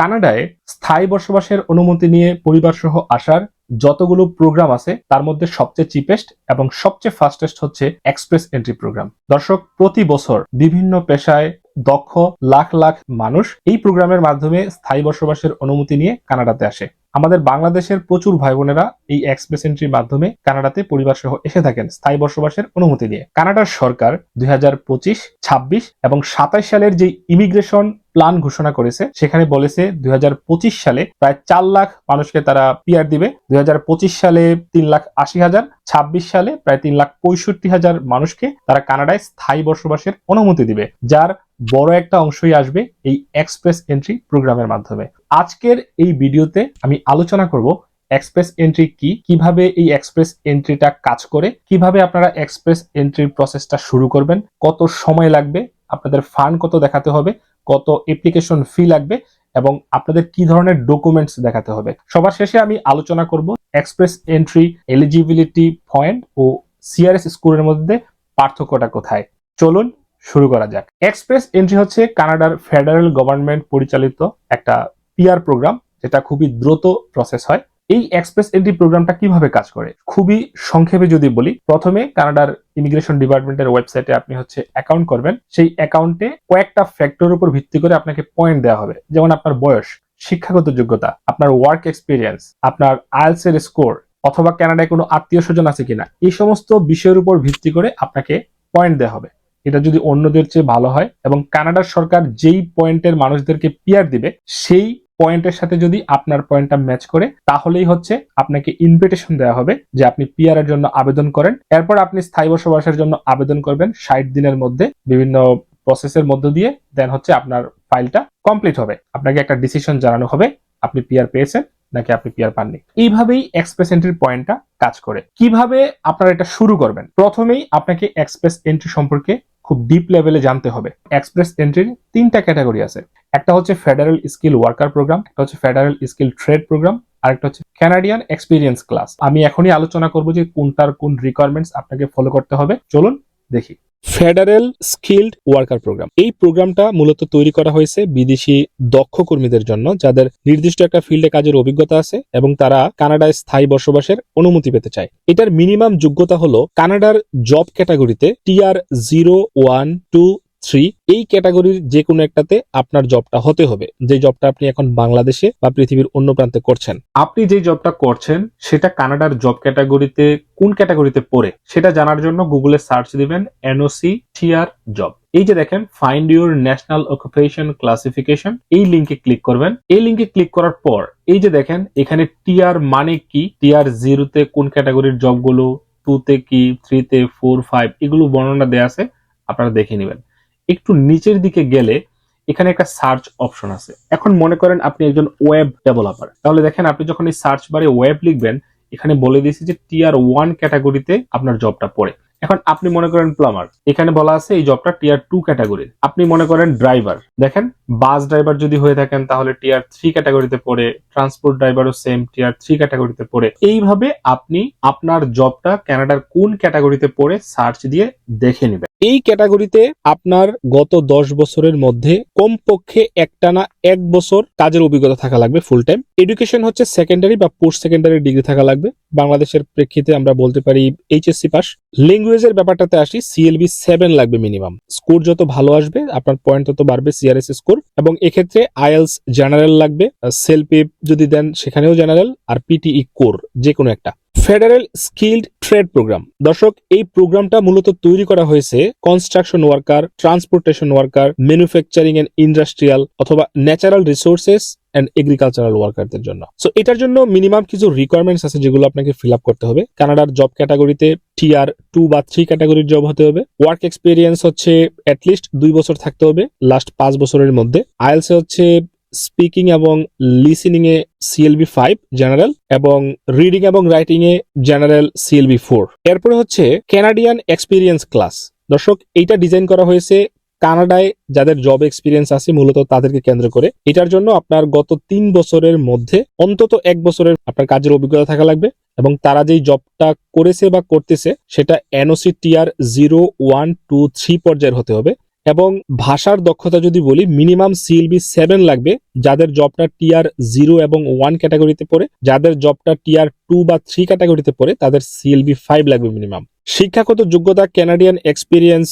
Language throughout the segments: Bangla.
কানাডায় স্থায়ী বসবাসের অনুমতি নিয়ে পরিবার সহ আসার যতগুলো প্রোগ্রাম আছে, তার মধ্যে সবচেয়ে চিপেস্ট এবং সবচেয়ে ফাস্টেস্ট হচ্ছে এক্সপ্রেস এন্ট্রি প্রোগ্রাম দর্শক, প্রতি বছর বিভিন্ন পেশায় দক্ষ লাখ লাখ মানুষ এই প্রোগ্রামের মাধ্যমে স্থায়ী বসবাসের অনুমতি নিয়ে কানাডাতে আসে। আমাদের বাংলাদেশের প্রচুর ভাই বোনেরা এই এক্সপ্রেস এন্ট্রির মাধ্যমে কানাডাতে পরিবার সহ এসে থাকেন স্থায়ী বসবাসের অনুমতি নিয়ে। কানাডার সরকার দুই হাজার পঁচিশ, ছাব্বিশ এবং সাতাশ সালের যে ইমিগ্রেশন প্ল্যান ঘোষণা করেছে, সেখানে বলেছে দুই হাজার পঁচিশ সালে প্রায় চার লাখ মানুষকে তারা পিআর দিবে। দুই হাজার পঁচিশ সালে তিন লাখ আশি হাজার, ছাব্বিশ সালে প্রায় তিন লাখ পঁয়ষট্টি হাজার মানুষকে তারা কানাডায় স্থায়ী বসবাসের অনুমতি দিবে, যার বড় একটা অংশই আসবে এই এক্সপ্রেস এন্ট্রি প্রোগ্রামের মাধ্যমে। আজকের এই ভিডিওতে আমি আলোচনা করব এক্সপ্রেস এন্ট্রি কি, কীভাবে এই এক্সপ্রেস এন্ট্রিটা কাজ করে, কীভাবে আপনারা এক্সপ্রেস এন্ট্রির প্রসেসটা শুরু করবেন, কত সময় লাগবে, আপনাদের ফান্ড কত দেখাতে হবে কত অ্যাপ্লিকেশন ফি লাগবে এবং আপনাদের কি ধরনের ডকুমেন্টস দেখাতে হবে। সবার শেষে আমি আলোচনা করব এক্সপ্রেস এন্ট্রি এলিজিবিলিটি পয়েন্ট ও সিআরএস স্কোরের মধ্যে পার্থক্যটা কোথায়। চলুন শুরু করা যাক। এক্সপ্রেস এন্ট্রি হচ্ছে কানাডার ফেডারেল গভর্নমেন্ট পরিচালিত একটা পিআর প্রোগ্রাম যেটা খুবই দ্রুত প্রসেস হয়। এই এক্সপ্রেস এন্ট্রি প্রোগ্রামটা কীভাবে কাজ করে? খুবই সংক্ষেপে যদি বলি, প্রথমে কানাডার ইমিগ্রেশন ডিপার্টমেন্টের ওয়েবসাইটে আপনি হচ্ছে অ্যাকাউন্ট করবেন। সেই অ্যাকাউন্টে কয়েকটা ফ্যাক্টরের উপর ভিত্তি করে আপনাকে পয়েন্ট দেওয়া হবে। যেমন আপনার বয়স, শিক্ষাগত যোগ্যতা, আপনার ওয়ার্ক এক্সপিরিয়েন্স আপনার আইএলস এর স্কোর অথবা কানাডায় কোনো আত্মীয় স্বজন আছে কিনা, এই সমস্ত বিষয়ের উপর ভিত্তি করে আপনাকে পয়েন্ট দেওয়া হবে। এটা যদি অন্যদের চেয়ে ভালো হয় এবং কানাডার সরকার যেই পয়েন্টের মানুষদেরকে পিয়ার দিবে, সেই পয়েন্টের সাথে যদি আপনার পয়েন্টটা ম্যাচ করে, তাহলেই হচ্ছে আপনাকে ইনভিটেশন দেওয়া হবে যে আপনি পিআর এর জন্য আবেদন করেন। এরপর আপনি স্থায়ী বসবাসের জন্য আবেদন করবেন ষাট দিনের মধ্যে বিভিন্ন প্রসেসের মধ্য দিয়ে দেন হচ্ছে আপনার ফাইলটা কমপ্লিট হবে। আপনাকে একটা ডিসিশন জানানো হবে, আপনি পিআর পেয়েছেন নাকি আপনি পিআর পাননি। এইভাবেই এক্সপ্রেস এন্ট্রির পয়েন্টটা কাজ করে। কীভাবে আপনারা এটা শুরু করবেন? প্রথমেই আপনাকে এক্সপ্রেস এন্ট্রি সম্পর্কে খুব ডিপ লেভেলে জানতে হবে। এক্সপ্রেস এন্ট্রির তিনটা ক্যাটাগরি আছে। একটা হচ্ছে ফেডারেল স্কিল ওয়ার্কার প্রোগ্রাম একটা হচ্ছে ফেডারেল স্কিল ট্রেড প্রোগ্রাম আরেকটা হচ্ছে ক্যানাডিয়ান এক্সপিরিয়েন্স ক্লাস আমি এখনই আলোচনা করব যে কোনটার কোন রিকোয়ারমেন্টস আপনাকে ফলো করতে হবে। চলুন দেখি। Federal skilled worker program. এই প্রোগ্রামটা মূলত তৈরি করা হয়েছে বিদেশি দক্ষ কর্মীদের জন্য, যাদের নির্দিষ্ট একটা ফিল্ডে কাজের অভিজ্ঞতা আছে এবং তারা কানাডায় স্থায়ী বসবাসের অনুমতি পেতে চায়। এটার মিনিমাম যোগ্যতা হলো কানাডার জব ক্যাটাগরিতে TEER zero one two three এই ক্যাটাগরির যে কোনো একটাতে আপনার জবটা হতে হবে। যে জবটা আপনি এখন বাংলাদেশে বা পৃথিবীর অন্য প্রান্তে করছেন। আপনি যে জবটা করছেন, সেটা কানাডার জব ক্যাটাগরিতে কোন ক্যাটাগরিতে পড়ে, সেটা জানার জন্য গুগলে সার্চ দিবেন এনওসি টিআর জব এই যে দেখেন find your national occupation classification এই লিঙ্কে ক্লিক করবেন। এই লিঙ্কে ক্লিক করার পর, এই যে দেখেন, এখানে টিআর মানে কি? টিআর জিরোতে কোন ক্যাটাগরির জবগুলো টুতে কি থ্রিতে ফোর ফাইভ এগুলো বর্ণনা দেওয়া আছে, আপনারা দেখে নেবেন। একটু নিচের দিকে গেলে এখানে একটা সার্চ অপশন আছে। এখন মনে করেন আপনি একজন ওয়েব ডেভেলপার তাহলে দেখেন আপনি যখন এই সার্চ বারে ওয়েব লিখবেন, এখানে বলে দিয়েছে যে টিয়ার ওয়ান ক্যাটাগরিতে আপনার জবটা পড়ে। এখন আপনি মনে করেন প্লামার এখানে বলা আছে এই জবটা টিয়ার টু ক্যাটাগরি আপনি মনে করেন ড্রাইভার দেখেন বাস ড্রাইভার যদি হয়ে থাকেন, তাহলে টিআর থ্রি ক্যাটাগরিতে পড়ে ট্রান্সপোর্ট ড্রাইভারও সেম টিআর থ্রি ক্যাটাগরিতে পড়ে। এইভাবে আপনি আপনার জবটা কানাডার কোন ক্যাটাগরিতে পড়ে সার্চ দিয়ে দেখে নেবেন। এই ক্যাটাগরিতে আপনার গত দশ বছরের মধ্যে কমপক্ষে একটানা এক বছর কাজের অভিজ্ঞতা থাকা লাগবে ফুল টাইম এডুকেশন হচ্ছে সেকেন্ডারি বা পোস্ট সেকেন্ডারি ডিগ্রি থাকা লাগবে। বাংলাদেশের প্রেক্ষিতে আমরা বলতে পারি এইচএসসি পাস ল্যাঙ্গুয়েজের ব্যাপারটাতে আসি সিএলবি সেভেন লাগবে মিনিমাম স্কোর যত ভালো আসবে, আপনার পয়েন্ট তত বাড়বে সিআরএস স্কোর এবং এক্ষেত্রে আইএলস জেনারেল লাগবে সেলপে যদি দেন সেখানেও জেনারেল আর পিটিই কোর যে কোনো একটা। Federal skilled trade program. দর্শক, এই প্রোগ্রামটা মূলত তৈরি করা হয়েছে construction worker transportation worker manufacturing and industrial অথবা ন্যাচারাল রিসোর্সেস অ্যান্ড এগ্রিকালচারাল ওয়ার্কারদের জন্য। সো এটার জন্য মিনিমাম কিছু রিকোয়ারমেন্টস আছে যেগুলো আপনাকে ফিল আপ করতে হবে। কানাডার জব ক্যাটাগরিতে টিআর টু বা থ্রি ক্যাটাগরির জব হতে হবে। ওয়ার্ক এক্সপিরিয়েন্স হচ্ছে অ্যাটলিস্ট দুই বছর থাকতে হবে। লাস্ট পাঁচ বছরের মধ্যে। আইএলস হচ্ছে স্পিকিং এবং লিসেনিং এ সিএলবি ফাইভ জেনারেল এবং রিডিং এবং রাইটিং এ জেনারেল সিএলবি ফোর এরপরে হচ্ছে ক্যানাডিয়ান এক্সপিরিয়েন্স ক্লাস দর্শক, এইটা ডিজাইন করা হয়েছে কানাডায়, যাদের জব এক্সপিরিয়েন্স আছে মূলত তাদেরকে কেন্দ্র করে। এটার জন্য আপনার গত তিন বছরের মধ্যে অন্তত এক বছরের আপনার কাজের অভিজ্ঞতা থাকা লাগবে এবং তারা যেই জবটা করেছে বা করতেছে, সেটা NOC TEER zero one two three পর্যায়ের হতে হবে। এবং ভাষার দক্ষতা যদি বলি মিনিমাম সিএলবি সেভেন লাগবে। যাদের জবটা টিয়ার জিরো এবং ওয়ান ক্যাটাগরিতে পড়ে, যাদের জবটা টিয়ার টু বা থ্রি ক্যাটাগরিতে পড়ে, তাদের সিএলবি ফাইভ লাগবে মিনিমাম শিক্ষাগত যোগ্যতা ক্যানাডিয়ান এক্সপিরিয়েন্স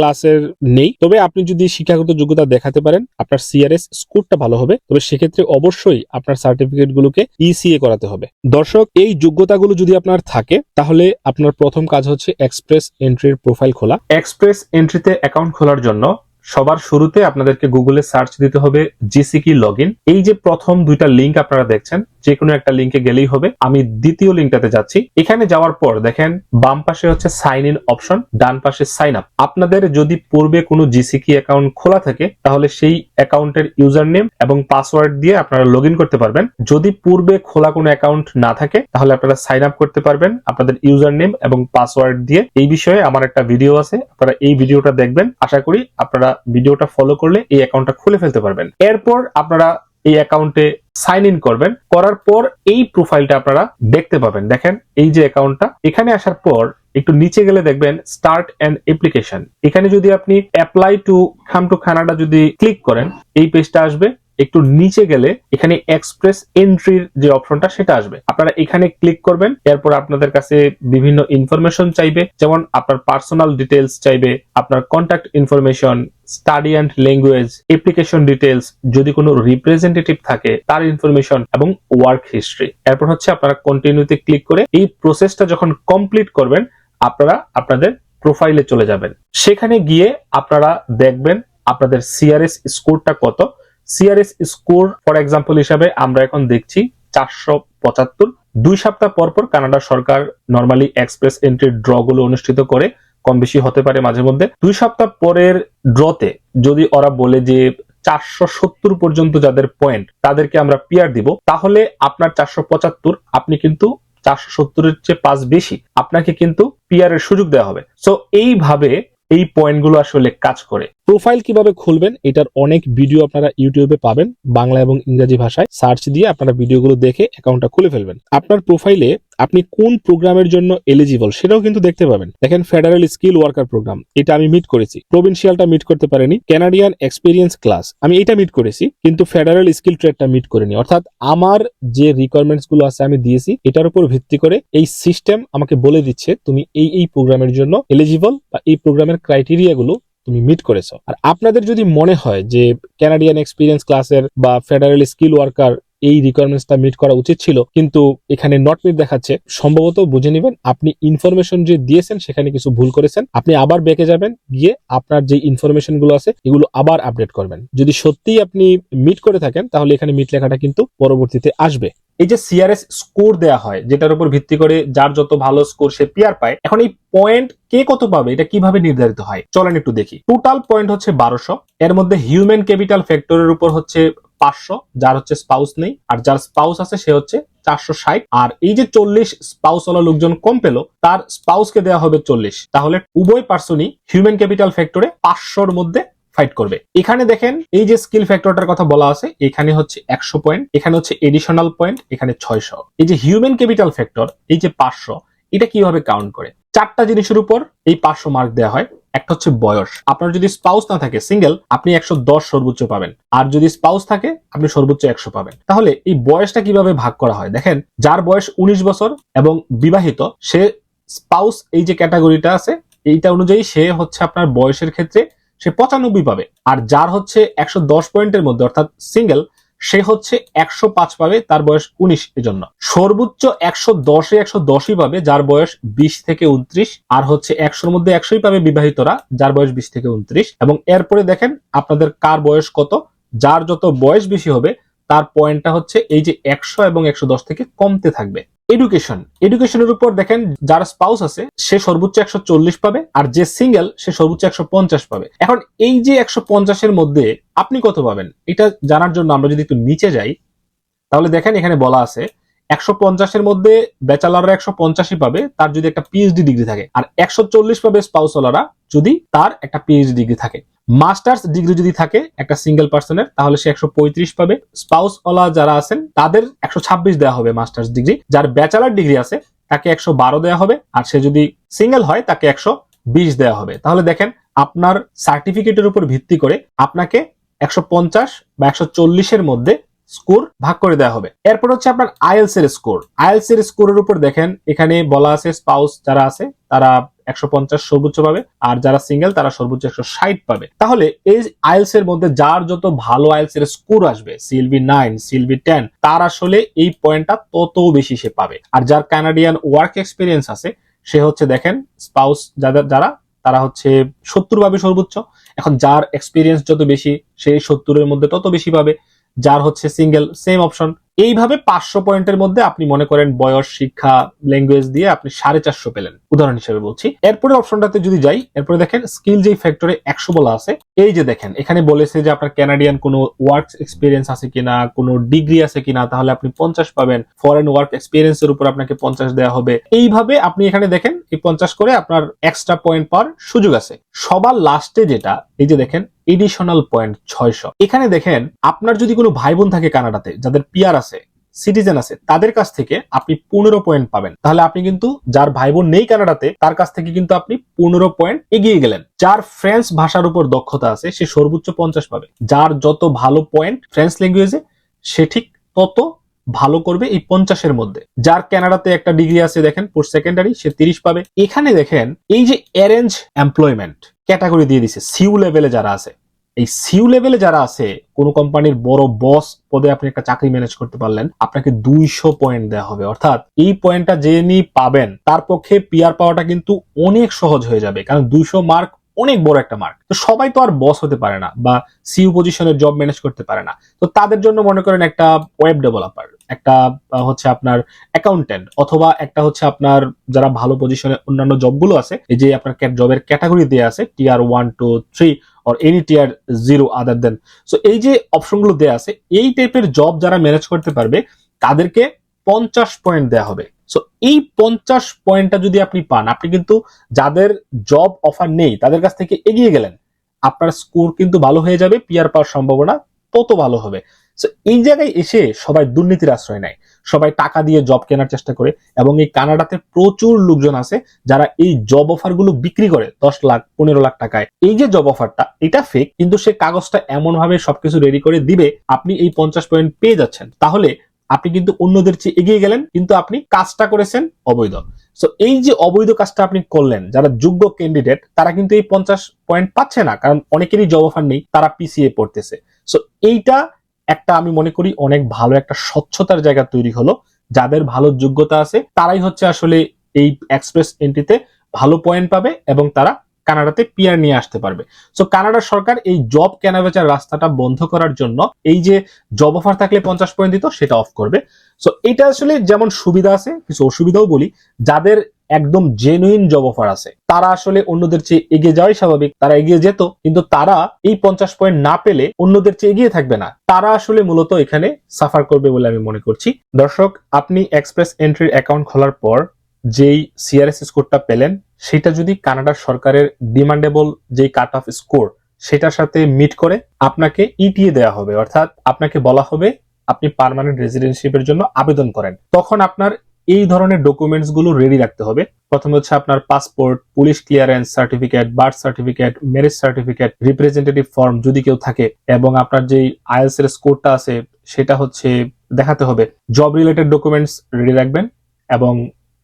ক্লাসের নেই। তবে আপনি যদি শিক্ষাগত যোগ্যতা দেখাতে পারেন, আপনার সিআরএস স্কোরটা ভালো হবে। তবে সেক্ষেত্রে অবশ্যই আপনার সার্টিফিকেট গুলোকে ইসিএ করাতে হবে। দর্শক, এই যোগ্যতাগুলো যদি আপনার থাকে, তাহলে আপনার প্রথম কাজ হচ্ছে এক্সপ্রেস এন্ট্রির প্রোফাইল খোলা। এক্সপ্রেস এন্ট্রিতে অ্যাকাউন্ট খোলার জন্য সবার শুরুতে আপনাদেরকে গুগলে সার্চ দিতে হবে জিসিকি লগ এই যে প্রথম দুইটা লিঙ্ক আপনারা দেখছেন যে কোনো একটা লিঙ্কে গেলেই হবে। আমি দ্বিতীয় লিঙ্কটাতে যাচ্ছি। এখানে যাওয়ার পর দেখেন, বাম পাশে হচ্ছে সাইন ইন অপশন ডান পাশে সাইন আপ আপনাদের যদি পূর্বে কোনো জিসিকি অ্যাকাউন্ট খোলা থাকে, তাহলে সেই অ্যাকাউন্টের ইউজার নেম এবং পাসওয়ার্ড দিয়ে আপনারা লগ করতে পারবেন। যদি পূর্বে খোলা কোনো অ্যাকাউন্ট না থাকে, তাহলে আপনারা সাইন আপ করতে পারবেন আপনাদের ইউজার নেম এবং পাসওয়ার্ড দিয়ে। এই বিষয়ে আমার একটা ভিডিও আছে, আপনারা এই ভিডিওটা দেখবেন। আশা করি আপনারা ভিডিওটা ফলো করলে এই অ্যাকাউন্টটা খুলে ফেলতে পারবেন। এরপর আপনারা এই অ্যাকাউন্টে সাইন ইন করবেন। করার পর এই প্রোফাইলটা আপনারা দেখতে পাবেন। দেখেন, এই যে অ্যাকাউন্টটা এখানে আসার পর একটু নিচে গেলে দেখবেন স্টার্ট অ্যান্ড অ্যাপ্লিকেশন এখানে যদি আপনি apply to come to Canada যদি ক্লিক করেন, এই পেজটা আসবে। একটু নিচে গেলে এখানে এক্সপ্রেস এন্ট্রির যে অপশনটা সেটা আসবে। আপনারা এখানে ক্লিক করবেন, এরপর আপনাদের কাছে বিভিন্ন ইনফরমেশন চাইবে, যেমন আপনার পার্সোনাল ডিটেলস চাইবে, আপনার contact information study and language application details যদি কোনো রিপ্রেজেন্টেটিভ থাকে, তার ইনফরমেশন এবং ওয়ার্ক হিস্ট্রি এরপর হচ্ছে আপনারা কন্টিনিউতে ক্লিক করে এই প্রসেসটা যখন কমপ্লিট করবেন, আপনারা আপনাদের প্রোফাইলে চলে যাবেন। সেখানে গিয়ে আপনারা দেখবেন আপনাদের সিআরএস স্কোরটা কত সিআরএস স্কোর ফর এক্সাম্পল হিসাবে আমরা এখন দেখছি চারশো পঁচাত্তর। দুই সপ্তাহ পর পর কানাডা সরকার নর্মালি এক্সপ্রেস এন্ট্রি ড্রগুলো অনুষ্ঠিত করে, কম বেশি হতে পারে মাঝে মধ্যে। দুই সপ্তাহ পরের ড্রতে যদি ওরা বলে যে চারশো সত্তর পর্যন্ত যাদের পয়েন্ট তাদেরকে আমরা পিয়ার দিব, তাহলে আপনার চারশো পঁচাত্তর, আপনি কিন্তু চারশো সত্তরের চেয়ে পাঁচ বেশি। আপনাকে কিন্তু পিয়ার এর সুযোগ দেওয়া হবে। সো এইভাবে এই পয়েন্টগুলো আসলে কাজ করে। প্রোফাইল কীভাবে খুলবেন, এটার অনেক ভিডিও আপনারা ইউটিউবে পাবেন, বাংলা এবং ইংরেজি ভাষায়। সার্চ দিয়ে আপনারা ভিডিওগুলো দেখে অ্যাকাউন্টটা খুলে ফেলবেন। আপনার প্রোফাইলে আপনি কোন প্রোগ্রামের জন্য এলিজিবল সেটাও কিন্তু দেখতে পাবেন। দেখেন ফেডারেল স্কিল ওয়ার্কার প্রোগ্রাম এটা আমি মিট করেছি। প্রভিনশিয়ালটা মিট করতে পারিনি ক্যানাডিয়ান এক্সপিরিয়েন্স ক্লাস আমি এটা মিট করেছি, কিন্তু ফেডারেল স্কিল ট্রেডটা মিট করিনি। অর্থাৎ আমার যে রিকোয়ারমেন্টসগুলো আছে আমি দিয়েছি, এটার উপর ভিত্তি করে এই সিস্টেম আমাকে বলে দিচ্ছে, তুমি এই এই প্রোগ্রামের জন্য এলিজিবল বা এই প্রোগ্রামের ক্রাইটেরিয়া গুলো তুমি মিট করেছ। আর আপনাদের যদি মনে হয় যে ক্যানাডিয়ান এক্সপিরিয়েন্স ক্লাসের বা ফেডারেল স্কিল ওয়ার্কার এই রিকোয়ারমেন্টসটা মিট করা উচিত ছিল। কিন্তু এখানে নট মিট দেখাচ্ছে। সম্ভবত বুঝে নেবেন, আপনি ইনফরমেশন যে দিয়েছেন সেখানে কিছু ভুল করেছেন। আপনি আবার বেঁকে যাবেন, গিয়ে আপনার যে ইনফরমেশনগুলো আছে, এগুলো আবার আপডেট করবেন। যদি সত্যিই আপনি মিট করে থাকেন, তাহলে এখানে মিট লেখাটা কিন্তু পরবর্তীতে আসবে। এই যে সিআরএস স্কোর দেয়া হয়, যেটার উপর ভিত্তি করে যার যত ভালো স্কোর সে পিয়ার পায়, এখন এই পয়েন্ট কে কত পাবে, এটা কীভাবে নির্ধারিত হয়? চলেন একটু দেখি। টোটাল পয়েন্ট হচ্ছে বারোশো, এর মধ্যে হিউম্যান ক্যাপিটাল ফ্যাক্টরের উপর হচ্ছে পাঁচশো, যার হচ্ছে স্পাউস নেই, আর যার স্পাউস আছে সে হচ্ছে চারশো ষাট, আর এই যে চল্লিশ স্পাউস ওলা লোকজন কম পেল, তার স্পাউসকে দেওয়া হবে চল্লিশ। তাহলে উভয় পার্সনই হিউম্যান ক্যাপিটাল ফ্যাক্টরে পাঁচশোর মধ্যে ফাইট করবে। এখানে দেখেন, এই যে স্কিল ফ্যাক্টরটার কথা বলা আছে, এখানে হচ্ছে একশো পয়েন্ট এখানে হচ্ছে এডিশনাল পয়েন্ট এখানে ছয়শো। এই যে হিউম্যান ক্যাপিটাল ফ্যাক্টর এই যে পাঁচশো, এটা কীভাবে কাউন্ট করে? চারটা জিনিসের উপর এই পাঁচশো মার্ক দেওয়া হয়। একটা হচ্ছে বয়স। আপনার যদি স্পাউস না থাকে সিঙ্গেল আপনি একশো দশ সর্বোচ্চ পাবেন। আর যদি স্পাউস থাকে, আপনি সর্বোচ্চ একশো পাবেন। তাহলে এই বয়সটা কীভাবে ভাগ করা হয়? দেখেন, যার বয়স উনিশ বছর এবং বিবাহিত, সে স্পাউস এই যে ক্যাটাগরিটা আছে, এইটা অনুযায়ী সে হচ্ছে আপনার বয়সের ক্ষেত্রে সে পঁচানব্বই পাবে। আর যার হচ্ছে একশো দশ পয়েন্টের মধ্যে, অর্থাৎ সিঙ্গেল, সে হচ্ছে একশো পাঁচ পাবে, তার বয়স উনিশ জন্য। সর্বোচ্চ একশো দশে একশো দশই পাবে, যার বয়স বিশ থেকে উনত্রিশ, আর হচ্ছে একশোর মধ্যে একশোই পাবে বিবাহিতরা, যার বয়স বিশ থেকে উনত্রিশ। এবং এরপরে দেখেন, আপনাদের কার বয়স কত, যার যত বয়স বেশি হবে, তার পয়েন্টটা হচ্ছে এই যে একশো এবং একশো দশ থেকে কমতে থাকবে। এডুকেশন এডুকেশনের উপর দেখেন, যার স্পাউস আছে, সে সর্বোচ্চ একশো চল্লিশ পাবে, আর যে সিঙ্গেল সে সর্বোচ্চ একশো পঞ্চাশ পাবে। এখন এই যে একশো পঞ্চাশের মধ্যে আপনি কত পাবেন? এটা জানার জন্য আমরা যদি একটু নিচে যাই, তাহলে দেখেন এখানে বলা আছে, একশো পঞ্চাশের মধ্যে ব্যাচেলাররা একশো পঞ্চাশই পাবে, তার যদি একটা পিএইচডি ডিগ্রি থাকে, আর একশো চল্লিশ পাবে স্পাউসওয়ালারা যদি তার একটা পিএইচডি ডিগ্রি থাকে। মাস্টার্স ডিগ্রি যদি থাকে একটা সিঙ্গেল পার্সনের, তাহলে সে একশো পঁয়ত্রিশ পাবে। স্পাউস ওলা যারা আছেন, তাদের একশো ছাব্বিশ দেওয়া হবে মাস্টার্স ডিগ্রি। যার ব্যাচেলার ডিগ্রি আছে, তাকে একশো বারো দেওয়া হবে। আর সে যদি সিঙ্গেল হয়, তাকে একশো বিশ দেওয়া হবে। তাহলে দেখেন, আপনার সার্টিফিকেটের উপর ভিত্তি করে আপনাকে একশো পঞ্চাশ বা একশো চল্লিশের মধ্যে স্কোর ভাগ করে দেওয়া হবে। এরপর হচ্ছে আপনার আইএলস এর স্কোর। আইএলস এর স্কোরের উপর দেখেন, এখানে বলা আছে স্পাউস যারা আছে, তারা একশো পঞ্চাশ সর্বোচ্চ পাবে, আর যারা সিঙ্গেল তারা সর্বোচ্চ একশো ষাট পাবে। তাহলে এই আইএলস এর মধ্যে যার যত ভালো এর স্কোর আসবে নাইন টেন তার আসলে এই পয়েন্টটা তত বেশি সে পাবে। আর যার কানাডিয়ান ওয়ার্ক এক্সপিরিয়েন্স আছে, সে হচ্ছে দেখেন স্পাউস যাদের, যারা, তারা হচ্ছে সত্তর পাবে সর্বোচ্চ। এখন যার এক্সপিরিয়েন্স যত বেশি সেই সত্তরের মধ্যে তত বেশি পাবে। যার হচ্ছে সিঙ্গেল সেম অপশন এইভাবে পাঁচশো পয়েন্টের মধ্যে আপনি মনে করেন বয়স, শিক্ষা ল্যাঙ্গুয়েজ দিয়ে আপনি সাড়ে চারশো পেলেন। উদাহরণ হিসেবে বলছি। এরপরে অপশনটাতে যদি যাই, এরপরে দেখেন স্কিল যেই ফ্যাক্টরে একশো বলা আছে, এই যে দেখেন, এখানে বলেছে যে আপনার ক্যানাডিয়ান কোনো ওয়ার্ক এক্সপিরিয়েন্স আছে কিনা, কোনো ডিগ্রি আছে কিনা, তাহলে আপনি পঞ্চাশ পাবেন। ফরেন ওয়ার্ক এক্সপিরিয়েন্স এর উপর আপনাকে পঞ্চাশ দেওয়া হবে। এইভাবে আপনি এখানে দেখেন, এই পঞ্চাশ করে আপনার এক্সট্রা পয়েন্ট পাওয়ার সুযোগ আছে। সবার লাস্টে যেটা, এই যে দেখেন এডিশনাল পয়েন্ট ছয়শো। এখানে দেখেন, আপনার যদি কোনো ভাই বোন থাকে কানাডাতে, যাদের পিয়ার আছে, সিটিজেন আছে, তাদের কাছ থেকে আপনি পনেরো পয়েন্ট পাবেন। তাহলে আপনি কিন্তু যার ভাই বোন নেই কানাডাতে, তার কাছ থেকে কিন্তু আপনি পনেরো পয়েন্ট এগিয়ে গেলেন। যার ফ্রেঞ্চ ভাষার উপর দক্ষতা আছে, সে সর্বোচ্চ পঞ্চাশ পাবে। যার যত ভালো পয়েন্ট ফ্রেঞ্চ ল্যাঙ্গুয়েজে সে ঠিক তত ভালো করবে এই পঞ্চাশের মধ্যে। যার কানাডাতে একটা ডিগ্রি আছে, দেখেন পোস্ট সেকেন্ডারি সে তিরিশ পাবে। এখানে দেখেন, এই যে অ্যারেঞ্জ এমপ্লয়মেন্ট ক্যাটাগরি দিয়ে দিছে সিউ লেভেলে যারা আছে এই সিউ লেভেলে যারা আছে, কোন কোম্পানির বড় বস পদে আপনি একটা চাকরি ম্যানেজ করতে পারলেন, আপনাকে দুইশো পয়েন্ট দেওয়া হবে। অর্থাৎ এই পয়েন্টটা যে নিয়ে পাবেন, তার পক্ষে পিআর পাওয়াটা কিন্তু অনেক সহজ হয়ে যাবে, কারণ দুইশো মার্ক অনেক বড় একটা মার্ক তো সবাই তো আর বস হতে পারে না, বা সিউ পজিশনের জব ম্যানেজ করতে পারে না। তো তাদের জন্য মনে করেন একটা ওয়েব ডেভেলপার একটা হচ্ছে আপনার অ্যাকাউন্টেন্ট অথবা একটা হচ্ছে আপনার যারা ভালো পজিশনে অন্যান্য জবগুলো আছে, এই যে আপনার জবের ক্যাটাগরি দেওয়া আছে TEER one two three or any TEER zero other than so এই যে অপশনগুলো দেওয়া আছে, এই টাইপের জব যারা ম্যানেজ করতে পারবে, তাদেরকে পঞ্চাশ পয়েন্ট দেওয়া হবে। সো এই পঞ্চাশ পয়েন্টটা যদি আপনি পান, আপনি কিন্তু যাদের জব অফার নেই, তাদের কাছ থেকে এগিয়ে গেলেন, আপনার স্কোর কিন্তু ভালো হয়ে যাবে পিআর পাওয়ার সম্ভাবনা তত ভালো হবে। সো এই জায়গায় এসে সবাই দুর্নীতির আশ্রয় নেয়। সবাই টাকা দিয়ে জব কেনার চেষ্টা করে এবং এই কানাডাতে প্রচুর লোকজন আছে যারা এই জব অফারগুলো বিক্রি করে দশ লাখ, পনেরো লাখ টাকায়। এই যে জব অফারটা এটা ফেক কিন্তু সে কাগজটা এমন ভাবে সবকিছু রেডি করে দিবে, আপনি এই পঞ্চাশ পয়েন্ট পেয়ে যাচ্ছেন। তাহলে আপনি কিন্তু অন্যদের চেয়ে এগিয়ে গেলেন, কিন্তু আপনি কাজটা করেছেন অবৈধ। সো এই যে অবৈধ কাজটা আপনি করলেন, যারা যোগ্য ক্যান্ডিডেট তারা কিন্তু এই পঞ্চাশ পয়েন্ট পাচ্ছে না, কারণ অনেকেরই জব অফার নেই, তারা পিসিএ পড়তেছে। সো এইটা একটা আমি মনে করি অনেক ভালো একটা স্বচ্ছতার জায়গা তৈরি হলো। যাদের ভালো যোগ্যতা আছে, তারাই হচ্ছে আসলে এই এক্সপ্রেস এন্ট্রিতে ভালো পয়েন্ট পাবে এবং তারা কানাডাতে পিয়ার নিয়ে আসতে পারবে। সো কানাডা সরকার এই জব কেনাবেচার রাস্তাটা বন্ধ করার জন্য এই যে জব অফার থাকলে পঞ্চাশ পয়েন্ট দিত, সেটা অফ করবে। সো এটা আসলে যেমন সুবিধা আছে, কিছু অসুবিধাও বলি। যাদের একদম জেনুইন জব অফার আছে। তারা আসলে অন্যদের চেয়ে এগিয়ে যাওয়াই স্বাভাবিক। তারা এগিয়ে যেত, কিন্তু তারা এই পঞ্চাশ পয়েন্ট না পেলে অন্যদের চেয়ে এগিয়ে থাকবে না। তারা আসলে মূলত এখানে সাফার করবে বলে আমি মনে করছি। দর্শক, আপনি এক্সপ্রেস এন্ট্রির অ্যাকাউন্ট খোলার পর যেই সিআরএস স্কোরটা পেলেন, সেটা যদি কানাডার সরকারের ডিমান্ডেবল যেই কাট অফ স্কোর সেটার সাথে মিট করে আপনাকে ইটিএ দেওয়া হবে। অর্থাৎ আপনাকে বলা হবে, আপনি পার্মানেন্ট রেজিডেন্সিপের জন্য আবেদন করেন। তখন আপনার এই ধরনের ডকুমেন্টসগুলো রেডি রাখতে হবে। প্রথমে হচ্ছে আপনার passport police clearance certificate birth certificate marriage certificate representative form যদি কেউ থাকে এবং আপনার যেই আইএলস এর স্কোরটা আছে সেটা হচ্ছে দেখাতে হবে। জব রিলেটেড ডকুমেন্টস রেডি রাখবেন এবং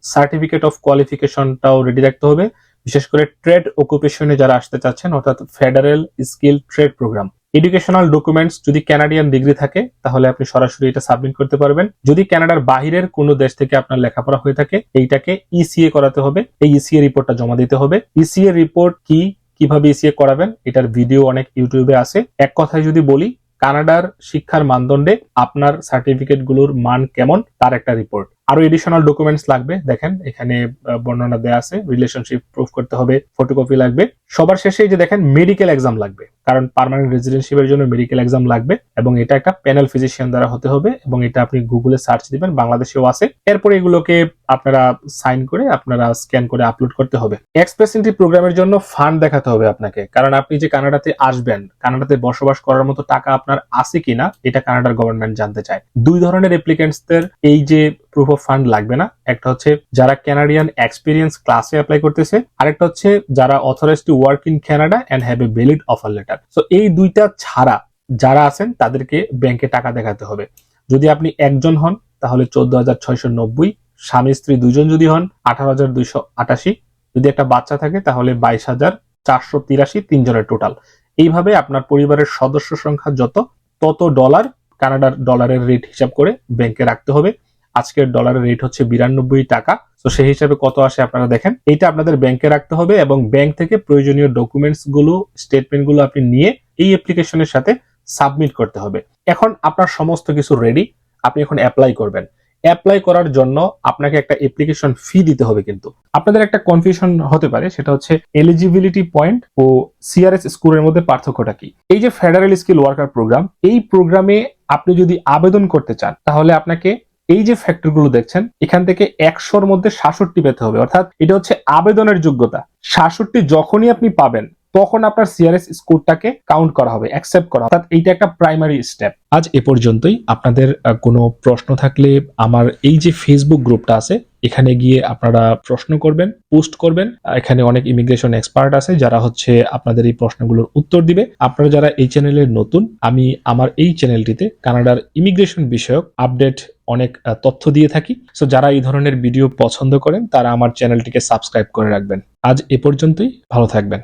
সার্টিফিকেট অফ কোয়ালিফিকেশনটাও রেডি রাখতে হবে। বিশেষ করে ট্রেড অকুপেশনে যারা আসতে চাচ্ছেন, অর্থাৎ federal skill trade program educational documents যদি ক্যানাডিয়ান ডিগ্রি থাকে, তাহলে আপনি সরাসরি এটা সাবমিট করতে পারবেন। যদি কানাডার বাহিরের কোনো দেশ থেকে আপনার লেখাপড়া হয়ে থাকে, এইটাকে ইসিএ করাতে হবে। এই ইসিএ রিপোর্টটা জমা দিতে হবে। ইসিএ রিপোর্ট কি, কীভাবে ইসিএ করাবেন, এটার ভিডিও অনেক ইউটিউবে আছে। এক কথায় যদি বলি কানাডার শিক্ষার মানদণ্ডে আপনার সার্টিফিকেটগুলোর মান কেমন, তার একটা রিপোর্ট আরও এডিশনাল ডকুমেন্টস লাগবে। দেখেন, এখানে বর্ণনা দেওয়া আছে রিলেশনশিপ প্রুফ করতে হবে ফটোকপি লাগবে। সবার শেষে যে দেখেন মেডিকেল এক্সাম লাগবে। কারণ পার্মানেন্ট রেজিডেন্সিপের জন্য মেডিকেল এক্সাম লাগবে এবং এটা একটা প্যানেল ফিজিশিয়ান দ্বারা হতে হবে এবং এটা আপনি গুগলে সার্চ দিবেন, বাংলাদেশেও আছে। এরপরে এগুলোকে আপনারা সাইন করে, আপনারা স্ক্যান করে আপলোড করতে হবে। এক্সপ্রেস এন্ট্রি প্রোগ্রামের জন্য ফান্ড দেখাতে হবে আপনাকে। কারণ আপনি যে কানাডাতে আসবেন, কানাডাতে বসবাস করার মতো টাকা আপনার আছে কিনা, এটা কানাডার গভর্নমেন্ট জানতে চায়। দুই ধরনের অ্যাপ্লিকেন্টসদের এই যে প্রুফ ফান্ড লাগবে না। একটা হচ্ছে যারা ক্যানাডিয়ান এক্সপিরিয়েন্স ক্লাসে অ্যাপ্লাই করতেছে, আরেকটা হচ্ছে যারা authorize to work in Canada and have a valid offer letter so এই দুইটা ছাড়া যারা আছেন, তাদেরকে ব্যাংকে টাকা দেখাতে হবে। যদি আপনি একজন হন, তাহলে চোদ্দ হাজার ছয়শো নব্বই, স্বামী, স্ত্রী দুজন যদি হন, আঠারো হাজার দুইশো আটাশি। যদি একটা বাচ্চা থাকে, তাহলে বাইশ হাজার চারশো তিরাশি তিনজনের টোটাল এইভাবে আপনার পরিবারের সদস্য সংখ্যা যত, তত ডলার কানাডার ডলারের রেট হিসাব করে ব্যাংকে রাখতে হবে। আজকের ডলারের রেট হচ্ছে বিরানব্বই টাকা। তো সেই হিসাবে কত আসে আপনারা দেখেন? এইটা আপনাদের ব্যাংকে রাখতে হবে এবং ব্যাংক থেকে প্রয়োজনীয় ডকুমেন্টসগুলো স্টেটমেন্টগুলো আপনি নিয়ে এই অ্যাপ্লিকেশনের সাথে সাবমিট করতে হবে। এখন আপনার সমস্ত কিছু রেডি আপনি এখন অ্যাপ্লাই করবেন। অ্যাপ্লাই করার জন্য আপনাকে একটা অ্যাপ্লিকেশন ফি দিতে হবে কিন্তু। আপনাদের একটা কনফিউশন হতে পারে, সেটা হচ্ছে এলিজিবিলিটি পয়েন্ট ও সিআরএস স্কোরের মধ্যে পার্থক্যটা কি? এই যে ফেডারেল স্কিল ওয়ার্কার প্রোগ্রাম এই প্রোগ্রামে আপনি যদি আবেদন করতে চান, তাহলে আপনাকে এই যে ফ্যাক্টরগুলো দেখছেন, এখান থেকে একশোর মধ্যে সাতষট্টি পেতে হবে। অর্থাৎ এটা হচ্ছে আবেদনের যোগ্যতা। সাতষট্টি যখনই আপনি পাবেন, তখন আপনার সিআরএস স্কোরটাকে কাউন্ট করা হবে অ্যাকসেপ্ট করা অর্থাৎ এইটা একটা প্রাইমারি স্টেপ আজ এ পর্যন্তই। আপনাদের কোনো প্রশ্ন থাকলে আমার এই যে ফেসবুক গ্রুপটা আছে, এখানে গিয়ে আপনারা প্রশ্ন করবেন, পোস্ট করবেন। এখানে অনেক ইমিগ্রেশন এক্সপার্ট আছে যারা হচ্ছে আপনাদের এই প্রশ্নগুলোর উত্তর দিবে। আপনারা যারা এই চ্যানেলে নতুন, আমি আমার এই চ্যানেলটিতে কানাডার ইমিগ্রেশন বিষয়ক আপডেট অনেক তথ্য দিয়ে থাকি। সো যারা এই ধরনের ভিডিও পছন্দ করেন, তারা আমার চ্যানেলটিকে সাবস্ক্রাইব করে রাখবেন। আজ এ পর্যন্তই, ভালো থাকবেন।